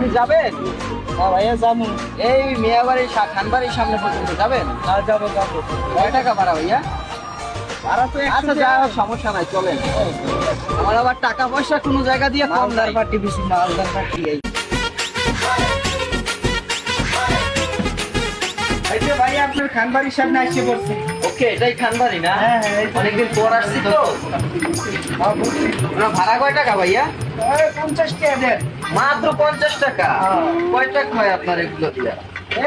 আপনি যাবেন? হ্যাঁ ভাইয়া যাব। এই মিয়াবাড়ির খানবাড়ির সামনে পর্যন্ত যাবেন? হ্যাঁ যাব যাব। কয় টাকা ভাড়া ভাইয়া? ভাড়া তো আচ্ছা যা সমস্যা নাই চলেন। আমার আবার টাকা পয়সা কোনো জায়গা দিয়ে কম মালদার নাই পার্টি বেশি মালদার পার্টি এই। এই যে ভাই আপনার খানবাড়ির সামনে আসছে পড়ছে। ওকে এটাই খানবাড়ি না? হ্যাঁ, হ্যাঁ, অনেকদিন পর আসছি তো। আপনার ভাড়া কয় টাকা ভাইয়া? পঞ্চাশ টাকা দেন। মাত্র পঞ্চাশ টাকা। কয় টাকা হয় আপনার এগুলো দিয়ে?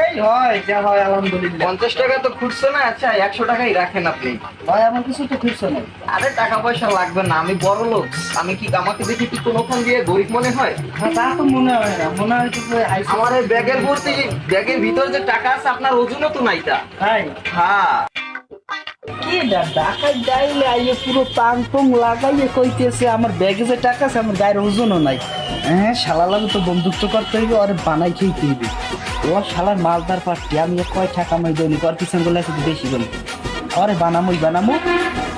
এই হয় যা হয় আলহামদুলিল্লাহ। পঞ্চাশ টাকা তো খুঁজছে না আচ্ছা একশো টাকাই রাখেন আপনি। ভাই আমার কিছু তো খুঁজছে না আরে টাকা পয়সা লাগবে না আমি বড় লোক। আমি কি আমাকে দেখি কি কোনোখান দিয়ে গরিব মনে হয়? হ্যাঁ, তা তো মনে হয় না মনে হয় আমার এই ব্যাগের ভর্তি ব্যাগের ভিতর যে টাকা আছে আপনার ওজনও তো নাই তা। হ্যাঁ। কি ঢাকায় যাইলে আইয়ে পুরো পাং পং লাগাইয়ে কইতেছে, আমার ব্যাগে যে টাকা আছে, আমার গায়ের ওজনও নাই। হ্যাঁ শালা লাগে তো বন্ধুত্ব করতে হইবে, আরে বানাই খেয়ে কিনবে ও শালার মালদার পার্টি, আমি কয় টাকা মাই দৈনিক আর পিছনগুলো শুধু বেশি বলি। আরে বানামোই বানামো।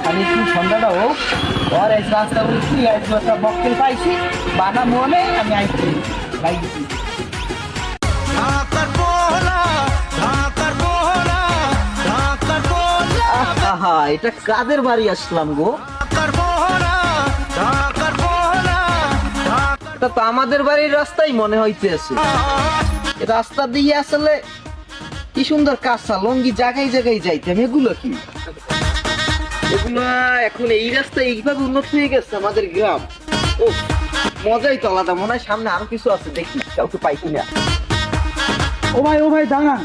খালি একটু সন্ধ্যাটা হোক। আর এই রাস্তা আজ একটা বক্কেল পাইছি। বানামো আমি আমি আইছি। বাইক এটা কাদের বাড়ি আসলাম গো? এটা তো আমাদের বাড়ির রাস্তাই মনে হইতেছে। রাস্তা দিয়ে আসলে কি সুন্দর কাঁচা লঙ্গি জায়গায় জায়গায় যাইতাম, এগুলো কি? এখন এই রাস্তা এইভাবে উন্নত হয়ে গেছে আমাদের গ্রাম। ও, মজাই তো আলাদা, মনে হয় সামনে আরও কিছু আছে, দেখি, কাউকে পাইছি না ও ভাই ও ভাই, দাঁড়ান।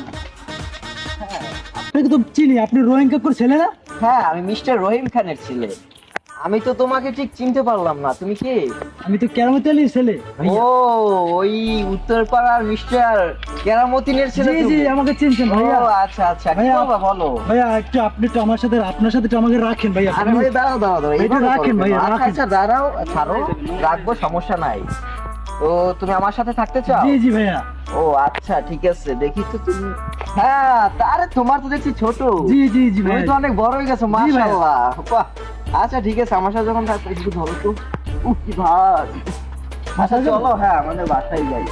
আপনাকে তো চিনি, আপনি রোহিং কাকুর ছেলে না? হ্যাঁ আমি মিস্টার রহিম খানের ছেলে। আমি তো তোমাকে ঠিক চিনতে পারলাম না তুমি কে? আমি তো কেরামতি ছেলে। ও ওই উত্তরপাড়ার মিস্টার কেরামতিনের ছেলে জি জি আমাকে চিনছেন ভাইয়া। ও আচ্ছা আচ্ছা কি ভাইয়া, বলো। ভাইয়া একটু আপনি তো আমার সাথে আপনার সাথে একটু আমাকে রাখেন ভাইয়া আরে ভাই দাঁড়াও দাঁড়াও দাঁড়াও একটু রাখেন ভাইয়া, আচ্ছা রাখেন। আচ্ছা দাঁড়াও ছাড়ো রাখব সমস্যা নাই। তো তুমি আমার সাথে থাকতে চাও? জি জি ভাইয়া। ও আচ্ছা ঠিক আছে দেখি তো তুমি হ্যাঁ তারে তোমার তো দেখছি ছোট। জি জি জি তুমি তো অনেক বড় হয়ে গেছো মাশাআল্লাহ। আচ্ছা ঠিক আছে আমার সাথে যখন একটু ধরো তো। উহ কি ভার আচ্ছা চলো হ্যাঁ আমাদের বাসায় যাই।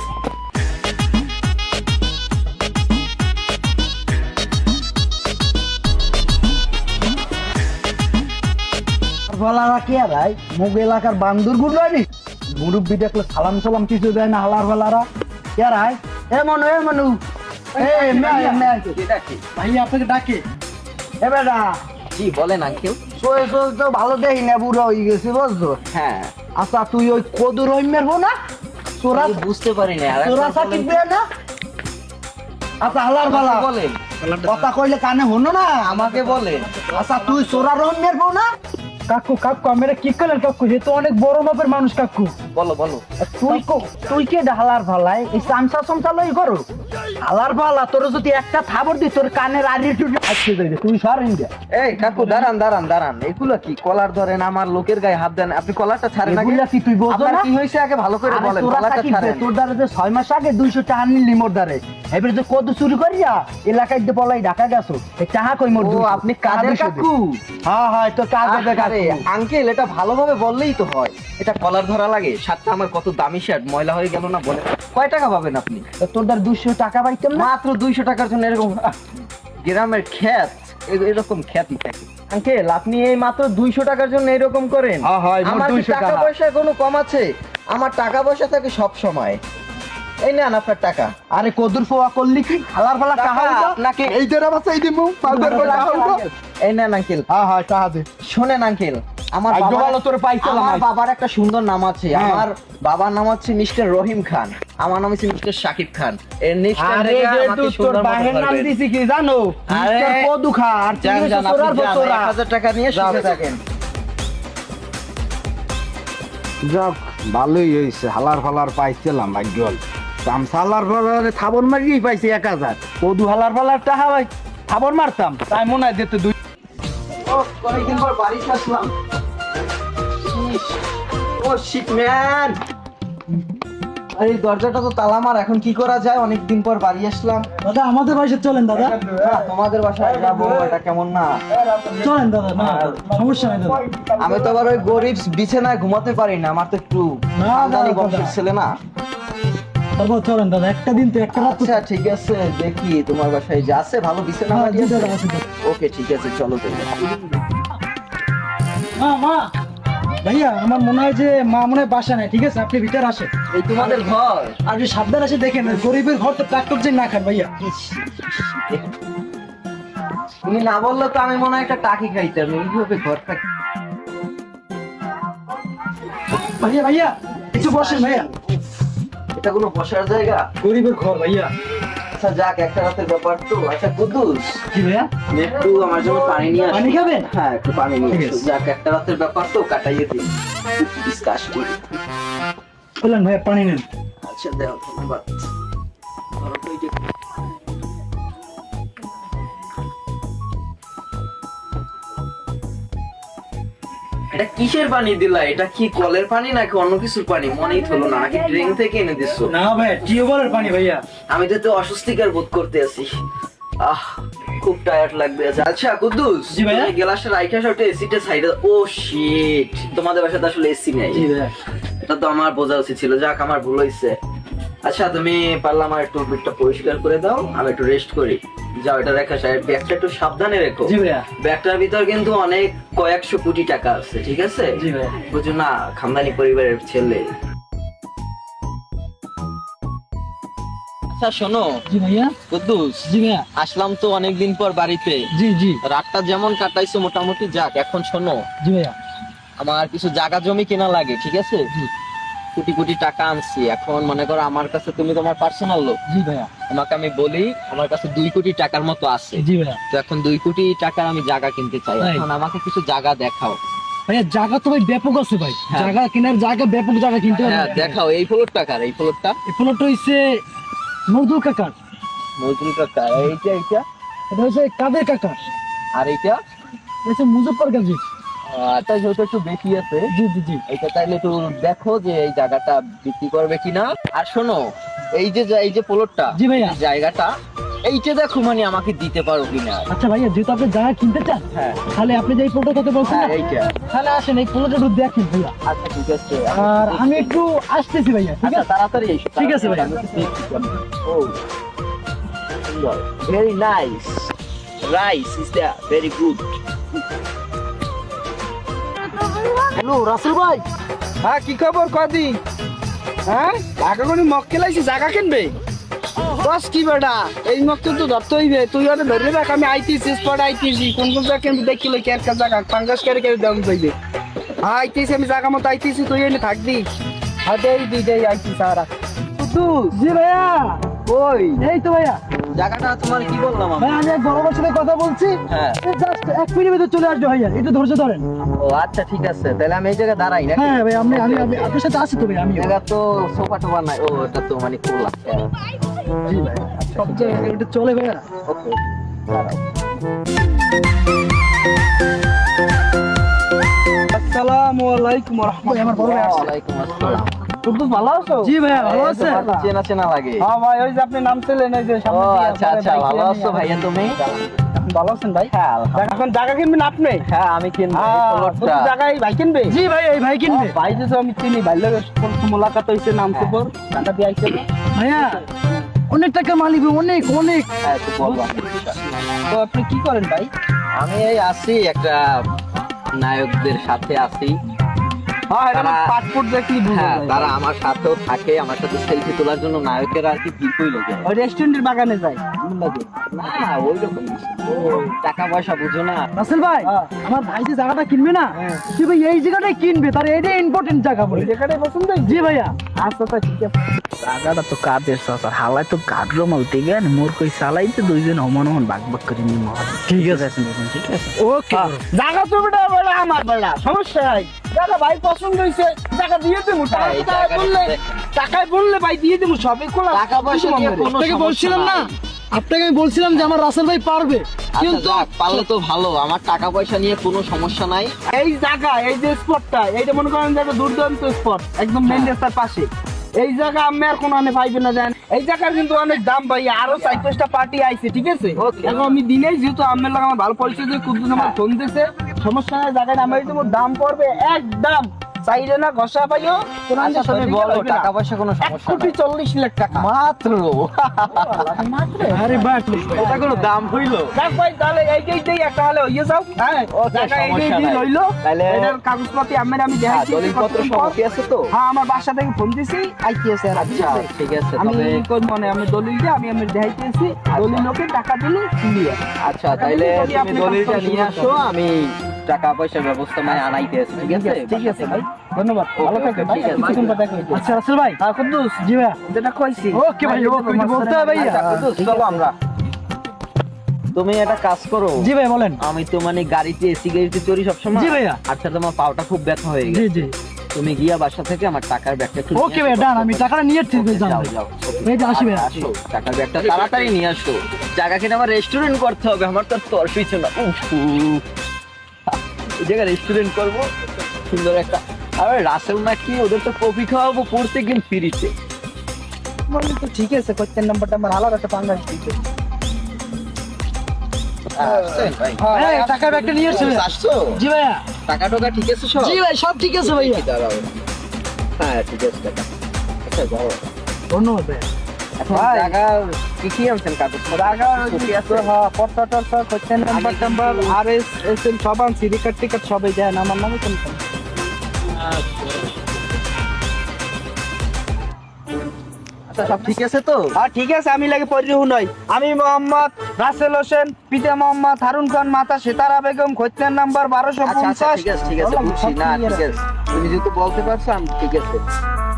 বলারা কে রাই মুগ এলাকার বান্দুরগুলো নি মুরব্বি দেখলে সালাম সালাম কিছু দেয় না হালার বেলারা কে রাই এ মনু এ মনু ভাই আপনাকে ডাকে। এ বেটা। জি বলেন আঙ্কেল। সোয়ে সোয়ে তো ভালো দেখি না বুড়ো হয়ে গেছে বুঝছ? হ্যাঁ। আচ্ছা তুই ওই কদুর ওই মেরবো না? তোরা বুঝতে পারি না আর সাকিব না? আচ্ছা হালার বেলা। আমাকে বলেন। কথা কইলে কানে হনো না? আমাকে বলেন। আচ্ছা তুই সোরা রহন মেরবো না? কাকু কাকু আমরা কি করলেন কাকু? যে তো অনেক বড় মাপের মানুষ কাকু। বলো বলো। তুই কো- তুই কে হালার ভালাই? এই চামচা চামচা লই করো। হালার ভালা তোর যদি একটা থাবর দি তোর কানের আড়ি টুটি আজকে যাই তুই সর ইন্ডিয়া এই কাকু দাঁড়ান দাঁড়ান দাঁড়ান। এগুলো কি? কলার ধরেন আমার লোকের গায়ে হাত দেন। আপনি কলারটা ছাড়েন আগে? এগুলা কি তুই বোঝো না? কি হয়েছে আগে? ভালো করে বলেন কলারটা ছাড়েন। তোর দ্বারা যে ছয় মাস আগে দুইশো টাকা নিলি মোর দ্বারে। এবারে যে কত চুরি করিয়া এলাকায় যে বলাই ঢাকা গেছো এই টাকা কই মোর ও আপনি কাদের কাকু? হ্যাঁ হ্যাঁ তো আরে কাকু? আঙ্কেল এটা ভালোভাবে বললেই তো হয়। এটা কলার ধরা লাগে। সাতটা আমার কত দামি শার্ট ময়লা হয়ে গেল না বলে। কয় টাকা পাবেন আপনি? তোর দ্বারা দুইশো টাকা পাইতাম না? মাত্র দুইশো টাকার জন্য এরকম গ্রামের খ্যাত এরকম খ্যাতি থাকে। আঙ্কেল আপনি এই মাত্র দুইশো টাকার জন্য এরকম করেন। হ্যাঁ, হ্যাঁ, আমার কি 200 টাকা টাকা। পয়সা কোনো কম আছে? আমার টাকা পয়সা থাকে সব সময়। এই নেন আপনার টাকা। আরে কদুর ফোয়া করলি কি? হালার ফালা টাকা আপনাকে এই দেরা বাসা এই দিমু পাউডার করে টাকা এই নেন আঙ্কেল। হ্যাঁ হ্যাঁ টাকা দে। শোনেন আঙ্কেল আমার তোরে পাইছিলাম আমার বাবার একটা সুন্দর নাম আছে। হ্যাঁ। আমার বাবার নাম হচ্ছে মিস্টার রহিম খান। আমার নাম হচ্ছে মিস্টার শাকিব খান। এর আরে তোর বাহের নাম দিছি কি জানো? মিস্টার কদু খা আর তুই যান হইছিস যান আপনি যান, বচোরা। এক হাজার টাকা নিয়ে থাকেন। যাক ভালোই হয়েছে। হালার ফালার পাইছিলাম ভাগ্যল। ফালারে থাবন মারিয়েই পাইছি এক হাজার। কদু হালার ফালার টাকা ভাই মারতাম। তাই মনে হয় দিতে দুই ও অনেকদিন পর বাড়িতে আসলাম। ও শিট ম্যান আরে দরজাটা তো তালা মার এখন কি করা যায়? অনেকদিন পর বাড়ি আসলাম। দাদা আমাদের বাসায় চলেন দাদা। তোমাদের বাসায় যাব এটা কেমন না? চলেন দাদা না সমস্যা নেই দাদা। আমি তো আবার ওই গরিব বিছানায় ঘুমাতে পারি না আমার তো একটু না, আমদানি বংশের ছেলে না। তারপর চলেন দাদা। একটা দিন তো একটা রাত আচ্ছা ঠিক আছে দেখি তোমার বাসায় যা আছে ভালো বিছানা হ্যাঁ, মাটি আছে। ওকে ঠিক আছে চলো তাহলে মা মা! ভাইয়া আমার মনে হয় যে মা মনে হয় বাসা নাই ঠিক আছে? আপনি ভিতরে আসেন। এই তোমাদের ঘর? আর যে সাবধান আছে দেখেন গরিবের ঘর তো ট্রাক্টর যে না খান ভাইয়া। তুমি না বললে তো আমি মনে হয় একটা টাকি খাইতাম এইভাবে ঘরটা ভাইয়া ভাইয়া কিছু বসেন ভাইয়া। এটা কোনো বসার জায়গা? গরিবের ঘর ভাইয়া। আচ্ছা যাক একটা রাতের ব্যাপার তো। আচ্ছা কুদ্দুস। কি ভাইয়া? একটু আমার জন্য পানি নিয়ে আসো। পানি খাবেন? হ্যাঁ একটু পানি নিয়ে আসো। যাক একটা রাতের ব্যাপার তো কাটাইয়ে দিন। ডিসকাস করি বললেন ভাইয়া পানি নেন। আচ্ছা দেও ধন্যবাদ। এটা কিসের পানি দিলা? এটা কি কলের পানি নাকি অন্য কিছুর পানি? মনেই হলো না নাকি ড্রিঙ্ক থেকে এনে দিছো? না ভাই টিউবওয়েলের পানি ভাইয়া। আমি তো তো অস্বস্তিকর বোধ করতে আছি। আহ খুব টায়ার্ড লাগবে আচ্ছা কুদ্দুস জি ভাইয়া? গ্লাসের রাইখা শটে এসিটা সাইডে ও শিট তোমাদের বাসাতে আসলে এসি নাই। জি ভাইয়া। এটা তো আমার বোঝা উচিত ছিল। যাক আমার ভুল হয়েছে আচ্ছা তুমি পারলে আমার একটু পেটটা পরিষ্কার করে দাও আমি একটু রেস্ট করি। যাও এটা রেখা সাহেব। ব্যাগটা একটু সাবধানে রেখো। জি ভাইয়া। ব্যাগটার ভিতর কিন্তু অনেক কয়েকশো কোটি টাকা আছে ঠিক আছে? জি ভাইয়া। বুঝো না খানদানি পরিবারের ছেলে। আচ্ছা শোনো। জি ভাইয়া। কুদ্দুস জি ভাইয়া। আসলাম তো অনেকদিন পর বাড়িতে। জি জি। রাতটা যেমন কাটাইছো মোটামুটি যাক এখন শোনো। জি ভাইয়া। আমার কিছু জায়গা জমি কেনা লাগে ঠিক আছে? কোটি কোটি টাকা আনছি। এখন মনে করো আমার কাছে তুমি তোমার পার্সোনাল লোক। জি ভাইয়া। তোমাকে আমি বলি আমার কাছে দুই কোটি টাকার মতো আছে। জি ভাইয়া। তো এখন দুই কোটি টাকার আমি জায়গা কিনতে চাই। এখন আমাকে কিছু জায়গা দেখাও। ভাইয়া জায়গা তো ভাই ব্যাপক আছে ভাই। হ্যাঁ। জায়গা কেনার জায়গা ব্যাপক জায়গা কিনতে হবে। হ্যাঁ দেখাও এই ফ্লোর টাকার এই ফ্লোরটা এই প্লটটা হইছে কাকার। টাকা এইটা এইটা? এটা হচ্ছে কাদের কাকার। আর এইটা? এটা মুজফর গাজী এটা যেহেতু একটু বেশি আছে জি জি জি। এইটা তাইলে একটু দেখো যে এই জায়গাটা বিক্রি করবে কিনা। আর শোনো এই যে এই যে প্লটটা জি ভাইয়া। জায়গাটা এইটা দেখো মানে আমাকে দিতে পারো কিনা। আচ্ছা ভাইয়া যেহেতু আপনি জায়গা কিনতে চান হ্যাঁ। তাহলে আপনি যে এই কথা বলছেন হ্যাঁ না, এইটা। তাহলে আসেন এই প্লটটা একটু দেখেন ভাইয়া। আচ্ছা ঠিক আছে। আর আমি একটু আসতেছি ভাইয়া ঠিক আচ্ছা আছে? তাড়াতাড়ি এসো ঠিক আছে ভাই। ও সুন্দর। Very nice rice is the very good hello Rasel ভাই। হ্যাঁ কি খবর কদি? হ্যাঁ? টাকা কোনি মক্কেল আইছি জায়গা কিনবে? বস কি বেটা? এই মক্কেল তো ধরতে হইবে তুই ওটা ধরে রাখ আমি আইতেছি স্পট আইতেছি কোন কোন জায়গা কিনবি দেখিলে কে একটা জায়গা পাঙ্গাস করে করে দাম চাইবে হ্যাঁ আইতেছি আমি জায়গা মতো আইতেছি তুই এনে থাকবি। হ্যাঁ দেই দি দেই আইতেছি সারা জি ভাইয়া। ওই এই তো ভাইয়া। জায়গাটা তোমার কি বললাম ভাই আমি এক বড় সাথে কথা বলছি। হ্যাঁ। জাস্ট এক মিনিট ভিতরে চলে আসবে ভাইয়া একটু ধৈর্য ধরেন। ও আচ্ছা ঠিক আছে। তাহলে আমি এই জায়গায় দাঁড়াই না হ্যাঁ ভাই আমি আমি আপনার সাথে আছি তো ভাই আমি জায়গা তো সোফা টোফা নাই। ও এটা তো মানে খোলা জি ভাই। সব জায়গায় একটু চলে ভাইয়া ওকে আসসালামু আলাইকুম বড় ভাই আসছে। ওয়ালাইকুম আসসালাম। কুদ্দুস ভালো আছো? জি ভাইয়া ভালো আছেন? চেনা চেনা লাগে। হ্যাঁ ভাই ওই যে আপনি নাম ছিলেন এই যে সামনে আচ্ছা আচ্ছা ভালো আছো ভাইয়া তুমি? ভালো আছেন ভাই? হ্যাঁ এখন জায়গা কিনবেন আপনি? হ্যাঁ আমি কিনবো হ্যাঁ, জায়গায় ভাই কিনবে? জি ভাই এই ভাই কিনবে। ভাই যে আমি চিনি ভাই লোক মোলাকাত হইছে নাম খবর টাকা দিয়ে আইছে। ভাইয়া অনেক টাকা মালিক অনেক অনেক। হ্যাঁ তো আপনি কি করেন ভাই? আমি এই আছি একটা নায়কদের সাথে আছি। পাসপোর্ট দেখলি বুঝা হ্যাঁ তারা আমার সাথেও থাকে আমার সাথে সেলফি তোলার জন্য নায়কের আর কি ভিড়ই ওই রেস্টুরেন্টের বাগানে মুল্লাদের। না ওই রকম টাকা পয়সা বুঝো না। রাসেল ভাই হ্যাঁ। আমার ভাই যে জায়গাটা কিনবে না সে ভাই এই জায়গাটাই কিনবে তার এটাই ইম্পর্টেন্ট জায়গা বলে। জায়গাটাই পছন্দ জি ভাইয়া। আচ্ছা তা ঠিক আছে। জায়গাটা তো কাদের সাথে হালাই তো গাড্রো মালতে গেন মোর কই চালাইতে দুইজন অমন অমন বাগ বাগ করে নিয়ে ঠিক আছে। ঠিক আছে ওকে। জায়গা তো বেটা বেটা আমার বেটা সমস্যা নাই। জায়গা ভাই পছন্দ হয়েছে টাকা দিয়ে দেবো টাকা এই বললে টাকায় বললে ভাই দিয়ে দেবো সবে খোলা টাকা পয়সা বলছিলাম না আপনাকে আমি বলছিলাম যে আমার রাসেল ভাই পারবে। আচ্ছা কিন্তু পারলে তো ভালো আমার টাকা পয়সা নিয়ে কোনো সমস্যা নাই। এই জায়গা এই যে স্পটটা এইটা মনে করেন যে একটা দুর্দান্ত স্পট একদম মেন হ্যাঁ। রাস্তার পাশে। এই জায়গা আমি আর কোনো আনে পাইবে না জানেন? এই জায়গার কিন্তু অনেক দাম ভাই আরও চার পাঁচটা পার্টি আইছে ঠিক আছে. এখন আমি দিনেই যেহেতু আমার লাগে আমার ভালো পরিচয় দিয়ে কুদ্দুস আমার হ্যাঁ। ফোন দিছে সমস্যা নাই জায়গায় নামাই দাম পড়বে একদম। চাইলে না ঘষা পাইও কোন আচ্ছা তুমি বলো টাকা পয়সা কোনো সমস্যা কোটি। চল্লিশ লাখ টাকা। মাত্র। আরে বাট এটা কোনো দাম হইল। দেখ ভাই তাহলে এই যে এই একটা হলে হইয়ে যাও। হ্যাঁ এই যে এই যে নাই। লইলো। তাহলে- এটার কাগজপাতি আমার আমি হ্যাঁ দেখাইছি দলিলপত্র সব কি আছে তো? হ্যাঁ আমার বাসা থেকে ফোন দিছি আইতেছে আর আচ্ছা ঠিক আছে আমি তবে কোন মনে আমি দলিল দিয়ে আমি আমি দেখাইতেছি দলিল লোকে টাকা দিলে ক্লিয়ার আচ্ছা তাইলে তুমি আপনি দলিলটা নিয়ে আসো আমি টাকা পয়সার ব্যবস্থা মানে আনাইতে আছি ঠিক আছে? ঠিক আছে ভাই। ধন্যবাদ। ভালো থাকবেন ঠিক আছে। আচ্ছা রাসেল ভাই। হ্যাঁ কুদ্দুস। জি ভাইয়া যেটা কইছি। ওকে ভাই, ওকে, বলতে হবে ভাইয়া। আচ্ছা, কুদ্দুস, চলো আমরা। তুমি একটা কাজ করো। জি ভাই বলেন। আমি তো মানে গাড়িতে এসি গাড়িতে চড়ি সবসময়। জি ভাইয়া। আচ্ছা তোমার পাওটা খুব ব্যথা হয়ে গেছে। জি জি। তুমি গিয়া বাসা থেকে আমার টাকার ব্যাগটা একটু ওকে ভাই ডান আমি টাকাটা নিয়ে ঠিক ওকে, যাও এই যে আসি ভাইয়া। আসো টাকার ব্যাগটা তাড়াতাড়ি নিয়ে আসো। জায়গা কিনে আমার রেস্টুরেন্ট করতে হবে আমার তো তর সইছে না। উফ, জায়গায় রেস্টুরেন্ট করব। সুন্দর একটা। আরে রাসেল না কি ওদের তো কফি খাওয়াবো পড়তে কিন্তু ফ্রিতে বলি তো ঠিক আছে কোশ্চেন নাম্বারটা আমার আলাদা একটা পাঙ্গাস দিতে ভাই। টাকার ব্যাগটা নিয়ে এসছি। আসছো? জি ভাইয়া। টাকা টাকা ঠিক আছে সব? জি ভাই সব ঠিক আছে ভাইয়া। দাঁড়াও। হ্যাঁ ঠিক আছে টাকা। আচ্ছা ধন্যবাদ ভাইয়া। কি কি আনছেন কাগজ টাকা কি আছে? হ্যাঁ পত্র টত্র কোশ্চেন নাম্বার টাম্বার আর এস এস এল সব আনছি রিকার্ড টিকার্ড সবই দেন আমার নামে কোন আচ্ছা সব ঠিক আছে তো? হ্যাঁ ঠিক আছে আমি লাগে পরিরহু নই। আমি মোহাম্মদ রাসেল হোসেন পিতা মোহাম্মদ হারুন খান মাতা সেতারা বেগম খোঁজনের নাম্বার বারোশো আচ্ছা আচ্ছা পঞ্চাশ। ঠিক আছে ঠিক আছে না ঠিক আছে। তুমি যেহেতু বলতে পারছ আমি ঠিক আছে।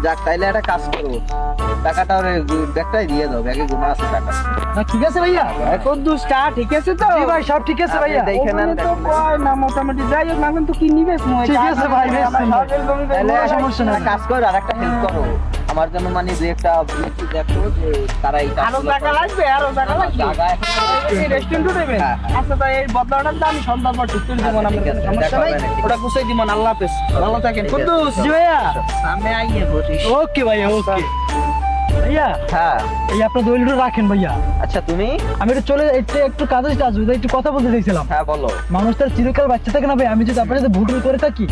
যাক তাইলে একটা কাজ করব। টাকাটা ওর ব্যাগটাই দিয়ে দাও ব্যাগে গুণা আছে টাকা। না ঠিক আছে ভাইয়া। এখন দুষ্টা ঠিক আছে তো? ভাই সব ঠিক আছে ভাইয়া। দেখে নেন, তো কয় না মোটামুটি। যাই হোক না কিন্তু কি নিবে? ঠিক আছে ভাই, বেশ তাহলে সমস্যা না কাজ করো আর একটা হেল্প করো। আমার জন্য মানে যে একটা দেখো যে তারা এই আরও টাকা লাগবে আরও টাকা লাগবে। টাকা রেস্টুরেন্টে দেবে হ্যাঁ, হ্যাঁ। আচ্ছা তাই এই বদলাটার দাম আমি সন্ধ্যার পর ঠিক করে দিব না সমস্যা নাই। ওটা গুছাই দিব আল্লাহ হাফেজ। ভালো থাকেন। কুদ্দুস। জি ভাইয়া। সামনে আইয়ে বসি। ওকে ভাইয়া ওকে। ভাইয়া? হ্যাঁ। এই আপনার দলিলটা রাখেন ভাইয়া। আচ্ছা তুমি? আমি একটু চলে একটু একটু কাজে আসব তাই একটু কথা বলতে চাইছিলাম। হ্যাঁ বলো। মানুষ তার চিরকাল বাচ্চা থাকে না ভাই আমি যদি আপনার সাথে ভুল করে থাকি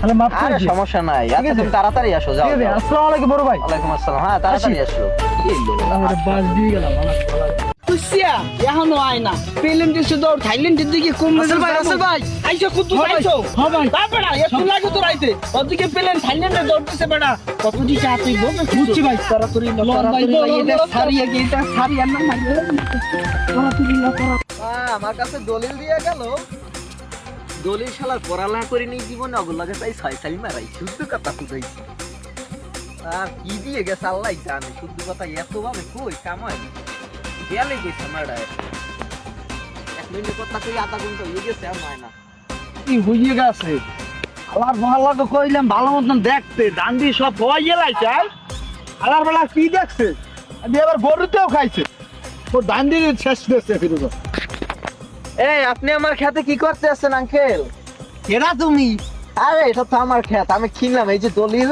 তাহলে মাফ করে আরে দিন সমস্যা নাই। আচ্ছা তুমি তাড়াতাড়ি আসো যাও ঠিক আছে যাও। আসসালামু আলাইকুম বড় ভাই। ওয়ালাইকুম আসসালাম। হ্যাঁ তাড়াতাড়ি আসো। কি এলো? আমরা বাস দিয়ে গেলাম আমার কুসিয়া এখনও আয় না। পেলেন দিছে দৌড় থাইল্যান্ডের দিকে কম রাসেল ভাই, রাসেল ভাই। আইছো হ্যাঁ আইছো হ্যাঁ ভাই। তারপরে একটু লাগে তো রাইতে। ওদিকে পেলেন থাইল্যান্ডে দৌড় দিছে বেটা কত বুঝছি ভাই। না তাড়াতাড়ি লন, না, এটা সারিয়া গিয়ে এটা সারিয়া না মাইরে তাড়াতাড়ি না তাড়াতাড়ি। আহ, আমার কাছে দলিল দিয়ে গেল। দলিল শালার পড়ালেখা করে নিয়ে জীবনে অগুলাকে তাই ছয় সাল মারাই। শুদ্ধ কথা বুঝাইছি। আর কি দিয়ে গেছে আল্লাহ জানে। শুদ্ধ কথা এত ভাবে কই কামাই আমার এক মিনিট কথা কই আধা ঘণ্টা হয়ে গেছে আর নয় না। কি হইয়ে গেছে? আলার মহল্লাকে কইলাম ভালো মতন দেখতে। ডান্ডি সব গেলাইছে আলার বেলা কি দেখছে? আমি এবার গরুতেও খাইছে। ও ডান্ডি শেষ দিচ্ছে ফিরুজ। এই আপনি আমার খেতে কি করতে আসছেন আঙ্কেল? কেডা তুমি? আরে এটা তো আমার খেত আমি কিনলাম এই যে দলিল।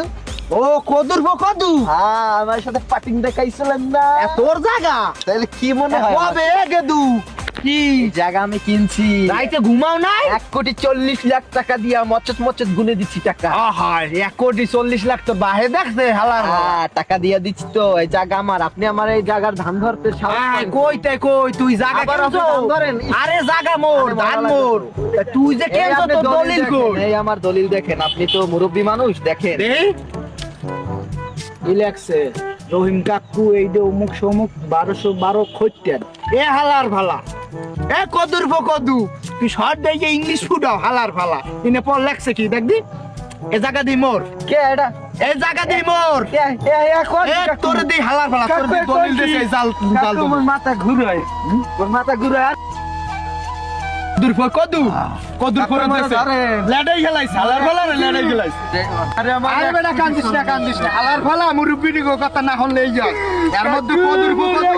ও কদুর কদু। হ্যাঁ আমার সাথে পাটিং দেখাইছিলেন না। তোর জায়গা তাহলে কি মনে হয় গেদু? কি? জায়গা আমি কিনছি। রাইতে ঘুমাও নাই? এক কোটি চল্লিশ লাখ টাকা দিয়া মচত মচত গুনে দিচ্ছি টাকা। আহা এক কোটি চল্লিশ লাখ তোর বাহে দেখছে হালার হ্যাঁ, টাকা দিয়ে দিচ্ছি তো এই জায়গা আমার। আপনি আমার এই জায়গার ধান ধরতে? কই তে কই? তুই জায়গা কেনছো? ধরেন। আরে জায়গা মোর ধান মোর। তুই যে কেনছো দলিল কই? এই আমার দলিল দেখেন। আপনি তো মুরব্বী মানুষ দেখেন। ইলেক্সে রহিম কাকু এই যে অমুক সমুক বারোশো বারো খোঁজতেন এ হালার ভালা। এ কদুর কদু। তুই শর্ট দেই যে ইংলিশ ফুটাও হালার ভালা। ইনে পর লেখছে কি দেখবি এ জায়গা দি মোর। কে এটা? এ জায়গা দি মোর। এ এ তোর দি হালার ভালা তোর দি দলিল দেছে জাল জাল আমার মাথা ঘুরায়। ওর মাথা ঘুরে কদুর ফো কদু কদুর আমারে ধরেন। লেডাই গেলাইছে হালার ভালা রে লেডাই গেলাইছে আরে আমার আরে বেটা কান্দিস না কান্দিস না। হালার ফালা মুরব্বি দিগো কথা না হলে এই যাক এর মধ্যে কদুর কদু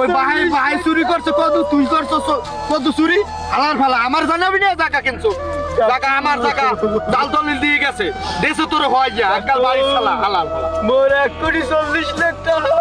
ওই বাহাই বাহাই চুরি করছে কদু তুই করছ কদু চুরি? হালার ফালা আমার জানাবি না জায়গা কেনছো। জায়গা আমার জায়গা। জাল দলিল দিয়ে গেছে। দেশে তোর হয় যা আজকাল বাড়ির শালা হালাল মোর এক কোটি চল্লিশ লাখ টাকা।